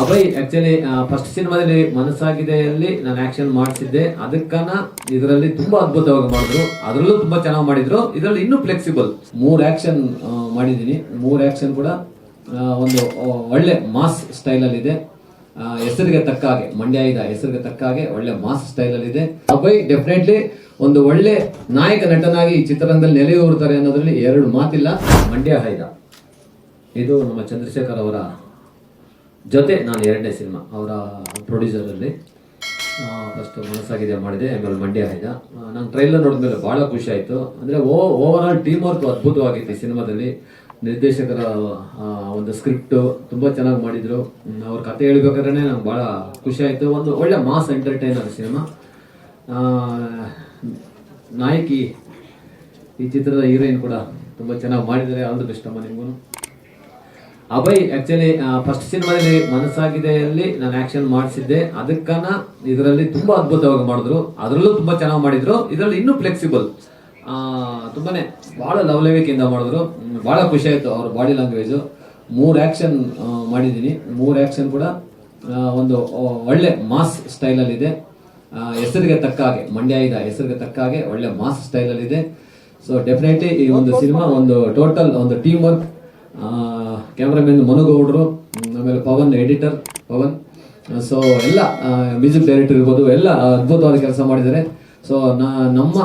Abhay actually first ಸಿನಿಮಾದಲ್ಲಿ ಮನಸ್ಸಾಗಿದೆಯಲ್ಲಿ ನಾನು action ಮಾಡಿಸಿದ್ದೆ ಅದಕ್ಕನ ಇದರಲ್ಲಿ ತುಂಬಾ ಅದ್ಭುತವಾಗಿ ಮಾಡಿದ್ರು. ಅದರಲ್ಲೂ ತುಂಬಾ ಚೆನ್ನಾಗಿ ಮಾಡಿದ್ರು. ಇದರಲ್ಲಿ ಇನ್ನೂ ಫ್ಲೆಕ್ಸಿಬಲ್ ಮೂರ್ ಆಕ್ಷನ್ ಮಾಡಿದ್ದೀನಿ. ಮೂರ್ ಆಕ್ಷನ್ ಕೂಡ ಒಂದು ಒಳ್ಳೆ ಮಾಸ್ ಸ್ಟೈಲಲ್ಲಿ ಇದೆ. ಆ, ಹೆಸರಿಗೆ ತಕ್ಕ ಹಾಗೆ ಮಂಡ್ಯ ಇದ ಹೆಸರಿಗೆ ತಕ್ಕ ಹಾಗೆ ಒಳ್ಳೆ ಮಾಸ್ ಸ್ಟೈಲಲ್ಲಿ ಇದೆ. ಅಭಯ್ ಡೆಫಿನೆಟ್ಲಿ ಒಂದು ಒಳ್ಳೆ ನಾಯಕ ನಟನಾಗಿ ಈ ಚಿತ್ರರಂಗದಲ್ಲಿ ನೆಲೆಯೂರುತ್ತಾರೆ ಅನ್ನೋದ್ರಲ್ಲಿ ಎರಡು ಮಾತಿಲ್ಲ. ಮಂಡ್ಯ ಹೈದ. ಇದು ನಮ್ಮ ಚಂದ್ರಶೇಖರ್ ಅವರ ಜೊತೆ ನಾನು ಎರಡನೇ ಸಿನಿಮಾ, ಅವರ ಪ್ರೊಡ್ಯೂಸರಲ್ಲಿ ಫಸ್ಟ್ ಮನಸ್ಸಾಗಿದೆ ಮಾಡಿದೆ, ಆಮೇಲೆ ಮಂಡ್ಯ ಆಯ್ದ ನಾನು ಟ್ರೈಲರ್ ನೋಡಿದ್ಮೇಲೆ ಭಾಳ ಖುಷಿ ಆಯಿತು. ಅಂದರೆ oh overall team work ಅದ್ಭುತವಾಗಿತ್ತು ಈ ಸಿನಿಮಾದಲ್ಲಿ. ನಿರ್ದೇಶಕರ ಒಂದು ಸ್ಕ್ರಿಪ್ಟು ತುಂಬ ಚೆನ್ನಾಗಿ ಮಾಡಿದರು. ಅವ್ರ ಕತೆ ಹೇಳ್ಬೇಕಾದ್ರೆ ನಂಗೆ ಭಾಳ ಖುಷಿ ಆಯಿತು. ಒಂದು ಒಳ್ಳೆ ಮಾಸ್ ಎಂಟರ್ಟೈನರ್ ಸಿನಿಮಾ. ನಾಯಕಿ ಈ ಚಿತ್ರದ ಹೀರೋಯಿನ್ ಕೂಡ ತುಂಬ ಚೆನ್ನಾಗಿ ದ ಬೆಸ್ಟ್ ಅಮ್ಮ ನಿಮಗೂ ಅಭಯ್ ಆಕ್ಚುಲಿ ಫಸ್ಟ್ ಸಿನಿಮಾದಲ್ಲಿ ಮನಸ್ಸಾಗಿದೆಯಲ್ಲಿ ನಾನು ಆಕ್ಷನ್ ಮಾಡಿಸಿದ್ದೆ. ಅದಕ್ಕನ ಇದರಲ್ಲಿ ತುಂಬಾ ಅದ್ಭುತವಾಗಿ ಮಾಡಿದ್ರು. ಅದರಲ್ಲೂ ತುಂಬಾ ಚೆನ್ನಾಗಿ ಮಾಡಿದ್ರು. ಇದರಲ್ಲಿ ಇನ್ನೂ ಫ್ಲೆಕ್ಸಿಬಲ್ ತುಂಬಾನೇ ಬಹಳ ಲವಲವಿಕೆಯಿಂದ ಮಾಡಿದ್ರು. ಬಹಳ ಖುಷಿ ಆಯ್ತು ಅವ್ರ ಬಾಡಿ ಲ್ಯಾಂಗ್ವೇಜು ಮೂರ್ ಆಕ್ಷನ್ ಮಾಡಿದ್ದೀನಿ. ಮೂರ್ ಆಕ್ಷನ್ ಕೂಡ ಒಂದು ಒಳ್ಳೆ ಮಾಸ್ ಸ್ಟೈಲಲ್ಲಿ ಇದೆ. ಆ, ಹೆಸರಿಗೆ ತಕ್ಕ ಹಾಗೆ ಮಂಡ್ಯ ಇದ ಹೆಸರಿಗೆ ತಕ್ಕ ಹಾಗೆ ಒಳ್ಳೆ ಮಾಸ್ ಸ್ಟೈಲಲ್ಲಿ ಇದೆ. ಸೊ ಡೆಫಿನೆಟ್ಲಿ ಈ ಒಂದು ಸಿನಿಮಾ ಒಂದು ಟೋಟಲ್ ಒಂದು ಟೀಮ್ ವರ್ಕ್ ಕ್ಯಾಮ್ರಾಮನ್ ಮನುಗೌಡ್ರು ಆಮೇಲೆ ಪವನ್ ಎಡಿಟರ್ ಪವನ್. ಸೊ ಎಲ್ಲ ಮ್ಯೂಸಿಕ್ ಡೈರೆಕ್ಟರ್ ಇರ್ಬೋದು, ಎಲ್ಲ ಅದ್ಭುತವಾದ ಕೆಲಸ ಮಾಡಿದ್ದಾರೆ. ಸೊ ನಮ್ಮ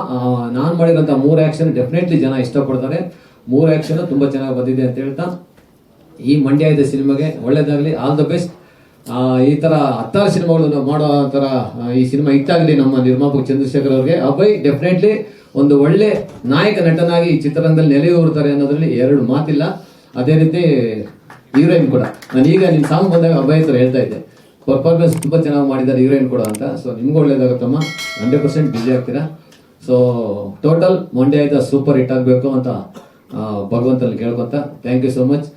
ನಾನು ಮಾಡಿರೋಂಥ ಮೂರು ಆ್ಯಕ್ಷನ್ ಡೆಫಿನೆಟ್ಲಿ ಜನ ಇಷ್ಟಪಡ್ತಾರೆ. ಮೂರು ಆ್ಯಕ್ಷನ್ ತುಂಬ ಚೆನ್ನಾಗಿ ಬಂದಿದೆ ಅಂತ ಹೇಳ್ತಾ, ಈ ಮಂಡ್ಯ ಇದೆ ಸಿನಿಮಾಗೆ ಒಳ್ಳೇದಾಗಲಿ ಆಲ್ ದ ಬೆಸ್ಟ್ ಈ ತರ ಹತ್ತಾರು ಸಿನಿಮಾಗಳನ್ನು ಮಾಡೋ ತರ ಈ ಸಿನಿಮಾ ಇತ್ತಾಗಲಿ ನಮ್ಮ ನಿರ್ಮಾಪಕ ಚಂದ್ರಶೇಖರ್ ಅವ್ರಿಗೆ. ಅಭಯ್ ಡೆಫಿನೆಟ್ಲಿ ಒಂದು ಒಳ್ಳೆ ನಾಯಕ ನಟನಾಗಿ ಈ ಚಿತ್ರರಂಗದಲ್ಲಿ ನೆಲೆಯೂರುತ್ತಾರೆ ಅನ್ನೋದ್ರಲ್ಲಿ ಎರಡು ಮಾತಿಲ್ಲ. ಅದೇ ರೀತಿ ಹೀರೋಯಿನ್ ಕೂಡ. ನಾನು ಈಗ ನಿಮ್ಮ ಸಾಂಗ್ ಬಂದಾಗ ಅಭಯತ್ರ ಹೇಳ್ತಾ ಇದ್ದೆ. ಪರ್ಫಾರ್ಮೆನ್ಸ್ ತುಂಬಾ ಚೆನ್ನಾಗಿ ಮಾಡಿದ್ದಾರೆ ಹೀರೋಯಿನ್ ಕೂಡ ಅಂತ. ಸೊ ನಿಮ್ಗೂ ಒಳ್ಳೇದಾಗುತ್ತಮ್ಮ ಹಂಡ್ರೆಡ್ ಪರ್ಸೆಂಟ್ ಬಿಜಿ ಆಗ್ತೀರಾ? ಸೊ ಟೋಟಲ್ ಮಂಡ್ಯ ಆಯ್ತಾ? ಸೂಪರ್ ಹಿಟ್ ಆಗಬೇಕು ಅಂತ ಭಗವಂತಲ್ಲಿ ಕೇಳ್ಕೊಂತ. Thank you so much